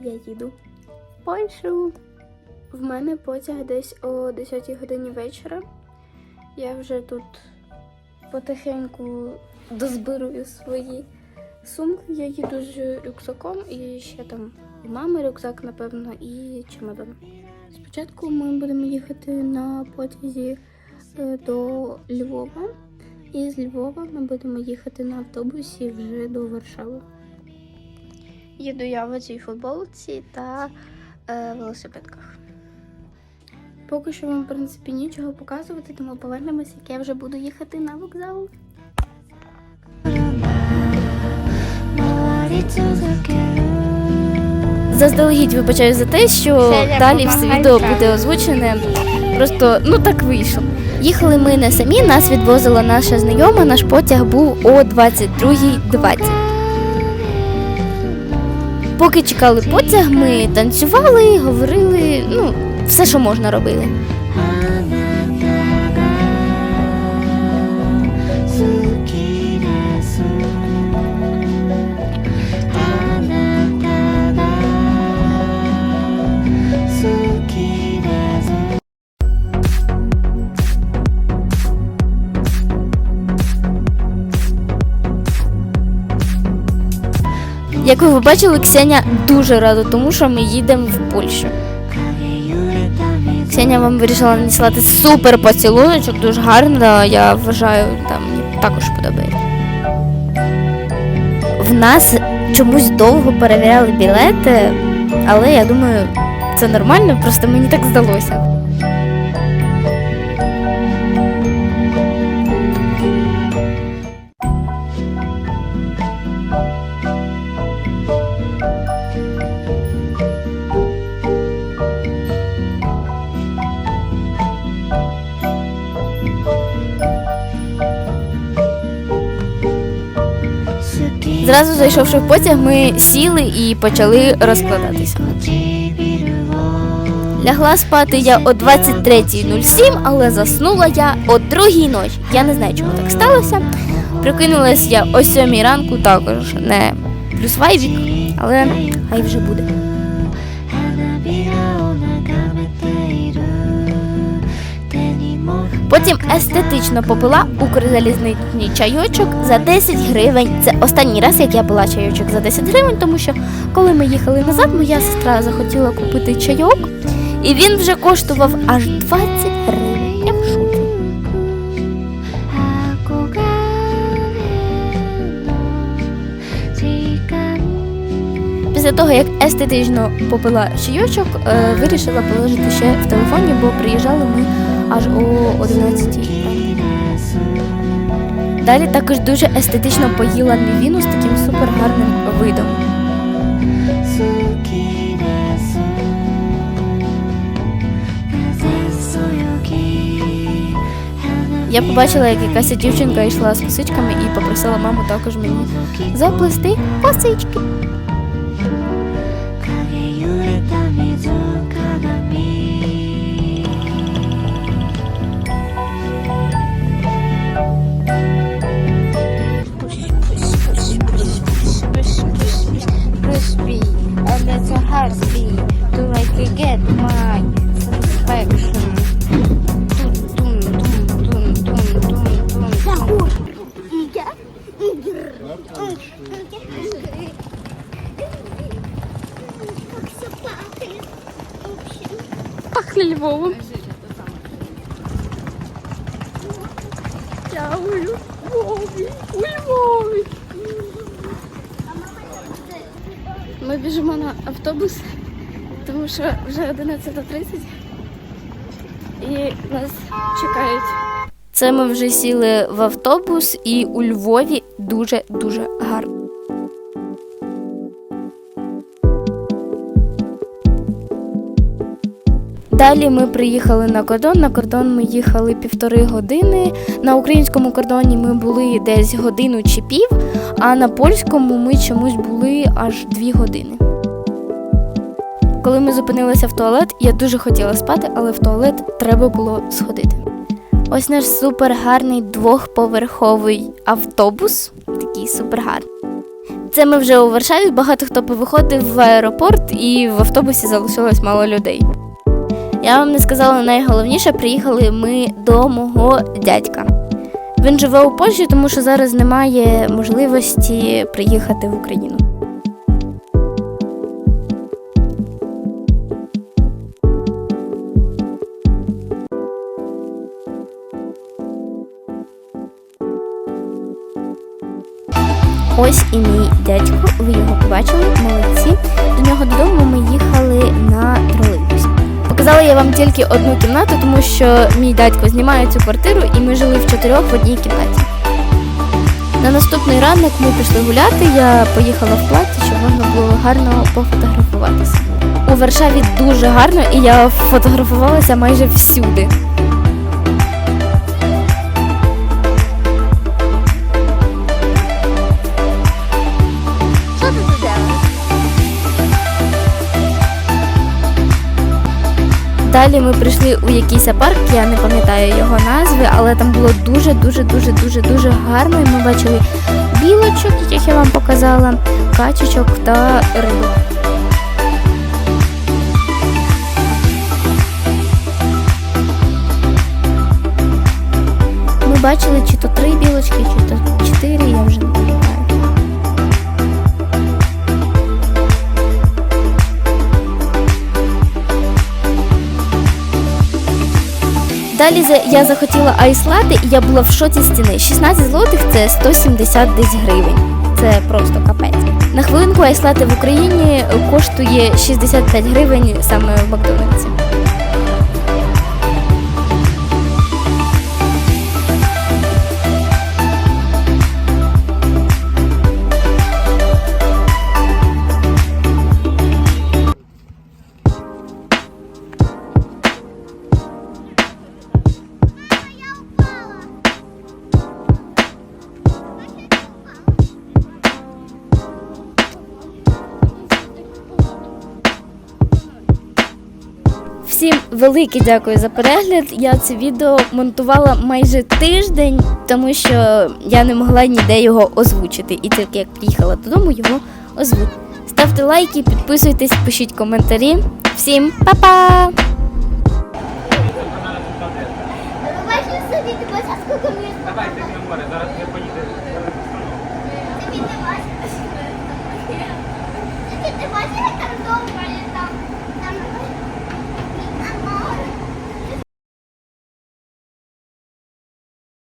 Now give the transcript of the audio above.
я їду в Польщу. В мене потяг десь о 10 годині вечора. Я вже тут потихеньку дозбирую свої сумки. Я їду з рюкзаком і ще там і мами рюкзак, напевно, і чемодан. Спочатку ми будемо їхати на потязі е, до Львова, і з Львова ми будемо їхати на автобусі вже до Варшави. Їду я в цій футболці та е, велосипедках. Поки що вам, в принципі, нічого показувати, тому повернемося, як я вже буду їхати на вокзал. Заздалегідь вибачаю за те, що далі все відео буде озвучене. Просто ну так вийшло. Їхали ми не самі, нас відвозила наша знайома. Наш потяг був о 22.20. Поки чекали потяг, ми танцювали, говорили, ну, все, що можна робили. Як ви бачили, Ксеня дуже рада, тому що ми їдемо в Польщу. Ксеня вам вирішила надіслати супер поцілуночок, дуже гарно, я вважаю, там мені також подобається. В нас чомусь довго перевіряли білети, але я думаю, це нормально, просто мені так здалося. Зразу зайшовши в потяг, ми сіли і почали розкладатися. Лягла спати я о 23.07, але заснула я о другій ночі. Я не знаю, чому так сталося. Прокинулась я о 7 ранку, також не плюс вайбік, але хай вже буде. Потім естетично попила укрзалізничний чайочок за 10 гривень. Це останній раз, як я пила чайочок за 10 гривень, тому що коли ми їхали назад, моя сестра захотіла купити чайок, і він вже коштував аж 20 гривень. Після того, як естетично попила чайочок, е, вирішила положити ще в телефоні, бо приїжджали ми аж о 11 Далі також дуже естетично поїла мівіну з таким супер гарним видом. Я побачила, як якась дівчинка йшла з косичками і попросила маму також мені заплести косички. Я у Львові, у. Ми біжимо на автобус, тому що вже 11.30 і нас чекають. Це ми вже сіли в автобус, і у Львові дуже-дуже гарно. Далі ми приїхали на кордон. На кордон ми їхали півтори години. На українському кордоні ми були десь годину чи пів, а на польському ми чомусь були аж дві години. Коли ми зупинилися в туалет, я дуже хотіла спати, але в туалет треба було сходити. Ось наш супер гарний двохповерховий автобус, такий супер гарний. Це ми вже у Варшаві. Багато хто повиходив в аеропорт, і в автобусі залишилось мало людей. Я вам не сказала найголовніше, приїхали ми до мого дядька. Він живе у Польщі, тому що зараз немає можливості приїхати в Україну. Ось і мій дядько, ви його побачили, молодці. До нього додому ми їхали на Показала я вам тільки одну кімнату, тому що мій дядько знімає цю квартиру, і ми жили в чотирьох в одній кімнаті. На наступний ранок ми пішли гуляти. Я поїхала в платі, щоб можна було гарно пофотографуватися. У Варшаві дуже гарно, і я фотографувалася майже всюди. Далі ми прийшли у якийсь парк, я не пам'ятаю його назви, але там було дуже, дуже, дуже, дуже, гарно. І ми бачили білочок, яких я вам показала, качечок та рибу. Ми бачили чи то три білочки, чи то чотири, я вже не пам'ятаю. Далі я захотіла айслати, і я була в шоці стіни. 16 злотих це 170 десь гривень. Це просто капець. На хвилинку айслати в Україні коштує 65 гривень саме в Макдональдсі. Велике дякую за перегляд. Я це відео монтувала майже тиждень, тому що я не могла ніде його озвучити. І тільки як приїхала додому, його озвучу. Ставте лайки, підписуйтесь, пишіть коментарі. Всім па-па! Собі, ти море, зараз я